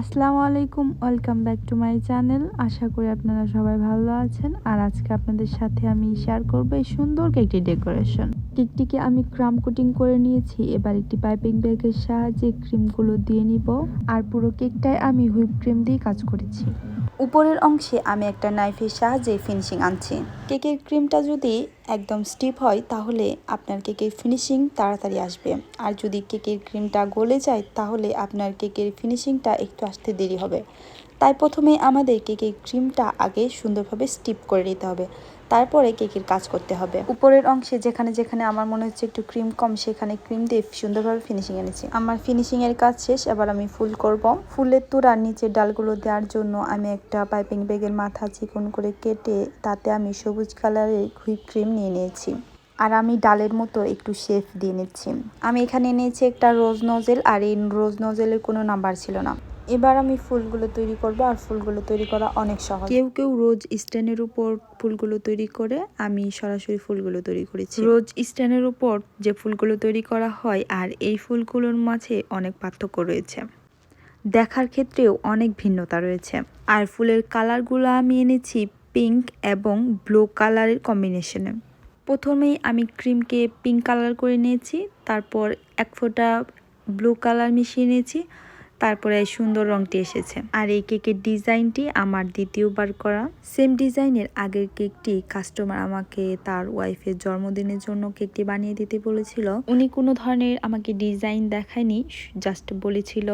আসসালামু আলাইকুম, welcome back to my channel. আশা করি আপনারা সবাই ভালো আছেন। আর আজকে আপনাদের সাথে আমি শেয়ার করব এই সুন্দর কেকটি ডেকোরেশন। কেকটিকে আমি ক্রাম কুটিং করে নিয়েছি। এবার একটি পাইপিং ব্যাগের সাহায্যে ক্রিমগুলো দিয়ে নিব। আর পুরো কেকটায় আমি হুইপ ক্রিম দিয়ে কাজ করেছি। উপরের অংশে আমি একটা নাইফের সাহায্যে ফিনিশিং আনছি। কেকের ক্রিমটা যদি একদম স্টিপ হয়, তাহলে আপনার কেকের ফিনিশিং তাড়াতাড়ি আসবে। আর যদি কেকের ক্রিমটা গলে যায়, তাহলে আপনার কেকের ফিনিশিংটা একটু আসতে দেরি হবে। তাই প্রথমে আমাদের কেকের ক্রিমটা আগে সুন্দরভাবে স্টিপ করে নিতে হবে। তারপরে কেকের কাজ করতে হবে। উপরের অংশে যেখানে যেখানে আমার মনে হচ্ছে একটু ক্রিম কম, সেখানে ক্রিম দিয়ে সুন্দরভাবে ফিনিশিং এনেছি। আমার ফিনিশিং এর কাজ শেষ, এবার আমি ফুল করব। ফুলের তুরার নিচে ডালগুলো দেওয়ার জন্য আমি একটা পাইপিং ব্যাগের মাথা চিকন করে কেটে, তাতে আমি সবুজ কালারের হুইপ ক্রিম নিয়ে নিয়েছি। আর আমি ডালের মতো একটু শেফ দিয়ে নিচ্ছি। আমি এখানে নিয়েছি একটা রোজ নজেল আর এই রোজ নজেলের কোনো নাম্বার ছিল না। এবার আমি ফুলগুলো তৈরি করব আর ফুলগুলো তৈরি করা অনেক সহজ। কেউ কেউ রোজ স্ট্যান্ডের উপর ফুলগুলো তৈরি করে, আমি সরাসরি ফুলগুলো তৈরি করেছি। রোজ স্ট্যান্ডের উপর যে ফুলগুলো তৈরি করা হয় আর এই ফুলগুলোর মাঝে অনেক পার্থক্য রয়েছে। দেখার ক্ষেত্রেও অনেক ভিন্নতা রয়েছে। আর ফুলের কালারগুলো আমি এনেছি পিঙ্ক এবং ব্লু কালারের কম্বিনেশনে। প্রথমেই আমি ক্রিমকে পিঙ্ক কালার করে নিয়েছি, তারপর এক ফোঁটা ব্লু কালার মিশিয়ে নিয়েছি তারপরে এই সুন্দর রংটি এসেছে। আর এই কেকের ডিজাইনটি আমার দ্বিতীয়বার করা। সেম ডিজাইনের আগের কেকটি কাস্টমার আমাকে তার ওয়াইফের জন্মদিনের জন্য কেকটি বানিয়ে দিতে বলেছিল। উনি কোনো ধরনের আমাকে ডিজাইন দেখায়নি, জাস্ট বলেছিল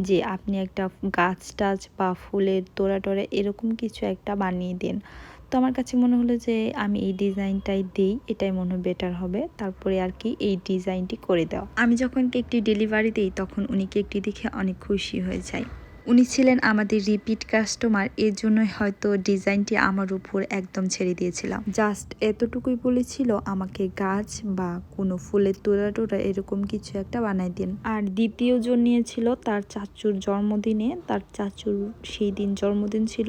যে আপনি একটা গাছ টাছ বা ফুলের তোড়া টোড়া এরকম কিছু একটা বানিয়ে দিন। তো আমার কাছে মনে হলো যে আমি এই ডিজাইনটাই দিই, এটাই মনে হয় বেটার হবে। তারপরে আর কি এই ডিজাইনটি করে দাও আমি যখন কেকটি ডেলিভারি দিই, তখন উনি কেকটি দেখে অনেক খুশি হয়ে যায়। উনি ছিলেন আমাদের রিপিট কাস্টমার এর জন্যই হয়তো ডিজাইনটি আমার উপর একদম ছেড়ে দিয়েছিলাম। জাস্ট এতটুকুই বলেছিল, আমাকে গাছ বা কোনো ফুলের তোড়া টোড়া এরকম কিছু একটা বানাই দিন। আর দ্বিতীয় জন নিয়েছিল, তার চাচুর জন্মদিনে, তার চাচুর সেই দিন জন্মদিন ছিল।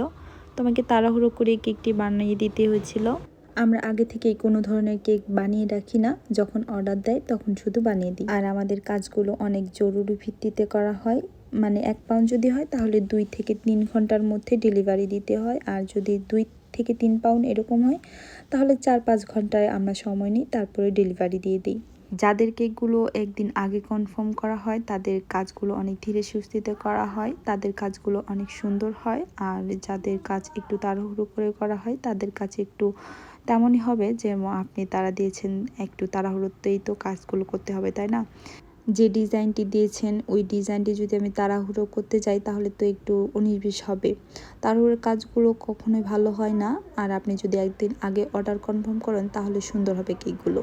তোমাকে তাড়াহুড়ো করে কেকটি বানিয়ে দিতে হয়েছিল। আমরা আগে থেকেই কোনো ধরনের কেক বানিয়ে রাখি না। যখন অর্ডার দেয়, তখন শুধু বানিয়ে দিই। আর আমাদের কাজগুলো অনেক জরুরি ভিত্তিতে করা হয়। মানে এক পাউন্ড যদি হয়, তাহলে দুই থেকে তিন ঘণ্টার মধ্যে ডেলিভারি দিতে হয়। আর যদি দুই থেকে তিন পাউন্ড এরকম হয়, তাহলে চার পাঁচ ঘন্টায় আমরা সময় নিই, তারপরে ডেলিভারি দিয়ে দিই। যাদের কেকগুলো একদিন আগে কনফার্ম করা হয়, তাদের কাজগুলো অনেক ধীরে সুস্থিতে করা হয়, তাদের কাজগুলো অনেক সুন্দর হয়, আর যাদের কাজ একটু তাড়াহুড়ো করে করা হয়, তাদের কাছে একটু তেমনই হবে, যে আপনি তারা দিয়েছেন, একটু তাড়াহুড়োতেই তো কাজগুলো করতে হবে, তাই না? যে ডিজাইনটি দিয়েছেন, ওই ডিজাইনটি যদি আমি তাড়াহুড়ো করতে যাই, তাহলে তো একটু উনিশ হবে। তাড়াহুড়োর কাজগুলো কখনোই ভালো হয় না, আর আপনি যদি একদিন আগে অর্ডার কনফার্ম করেন, তাহলে সুন্দর হবে কেকগুলো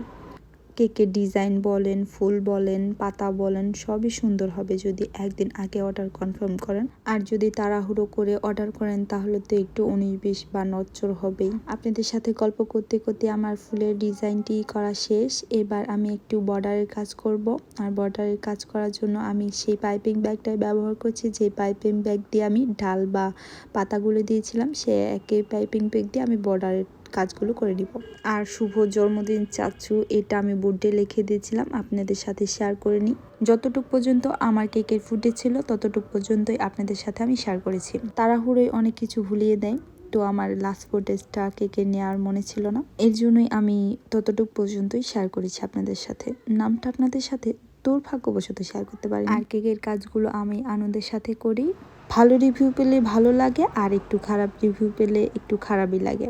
কেকের ডিজাইন বলেন, ফুল বলেন, পাতা বলেন, সবই সুন্দর হবে যদি একদিন আগে অর্ডার কনফার্ম করেন। আর যদি তাড়াহুড়ো করে অর্ডার করেন, তাহলে তো একটু উনিশ বিশ বা নচ্চর হবেই। আপনাদের সাথে গল্প করতে করতে আমার ফুলের ডিজাইনটি করা শেষ। এবার আমি একটু বর্ডারের কাজ করব। আর বর্ডারের কাজ করার জন্য আমি সেই পাইপিং ব্যাগটাই ব্যবহার করছি। যে পাইপিং ব্যাগ দিয়ে আমি ডাল বা পাতাগুলো দিয়েছিলাম, সে একই পাইপিং ব্যাগ দিয়ে আমি বর্ডারের কাজগুলো করে নিব। আর শুভ জন্মদিন চাচু এটা আমি বোর্ডে লিখে দিয়েছিলাম, আপনাদের সাথে শেয়ার করে নিই। যতটুক পর্যন্ত আমার কেকের ফুটে ছিল, ততটুক পর্যন্তই আপনাদের সাথে আমি শেয়ার করেছি। তাড়াহুড়োই অনেক কিছু ভুলিয়ে দেয়, তো আমার লাস্ট ফোটেজটা কেকে নেওয়ার মনে ছিল না। এর জন্যই আমি ততটুক পর্যন্তই শেয়ার করেছি আপনাদের সাথে। নামটা আপনাদের সাথে দুর্ভাগ্যবশত শেয়ার করতে পারি আর কেকের কাজগুলো আমি আনন্দের সাথে করি। ভালো রিভিউ পেলে ভালো লাগে, আর একটু খারাপ রিভিউ পেলে একটু খারাপই লাগে।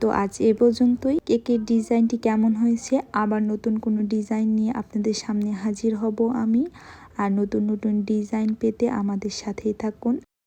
তো আজ এ পর্যন্তই। কেকের ডিজাইনটি কেমন হয়েছে? আবার নতুন কোনো ডিজাইন নিয়ে আপনাদের সামনে হাজির হব আমি। আর নতুন নতুন ডিজাইন পেতে আমাদের সাথেই থাকুন।